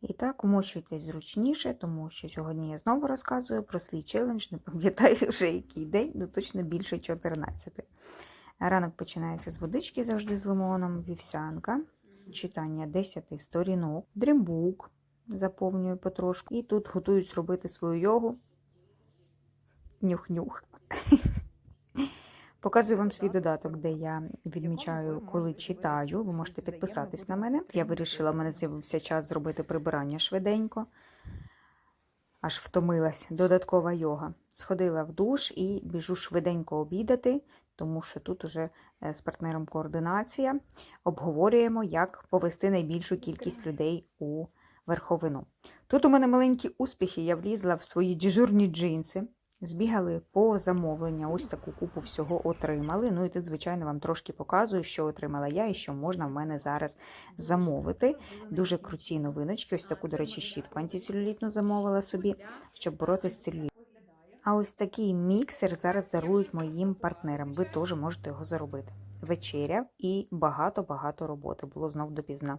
І так, умощуйтесь зручніше, тому що сьогодні я знову розказую про свій челендж. Не пам'ятаю вже який день, ну точно більше 14. Ранок починається з водички завжди з лимоном, вівсянка, читання 10 сторінок, дрімбук заповнюю потрошку. І тут готуюсь робити свою йогу. Нюх-нюх. Показую вам свій додаток, де я відмічаю, коли читаю. Ви можете підписатись на мене. Я вирішила, в мене з'явився час зробити прибирання швиденько. Аж втомилась. Додаткова йога. Сходила в душ і біжу швиденько обідати, тому що тут уже е, з партнером координація. Обговорюємо, як повести найбільшу кількість людей у верховину. Тут у мене маленькі успіхи. Я влізла в свої дежурні джинси. Збігали по замовлення, ось таку купу всього отримали. Ну і тут, звичайно, вам трошки показую, що отримала я і що можна в мене зараз замовити. Дуже круті новиночки. Ось таку, до речі, щітку антицелюлітну замовила собі, щоб боротися з целюлітом. А ось такий міксер зараз дарують моїм партнерам. Ви теж можете його заробити. Вечеря і багато-багато роботи було знов допізна.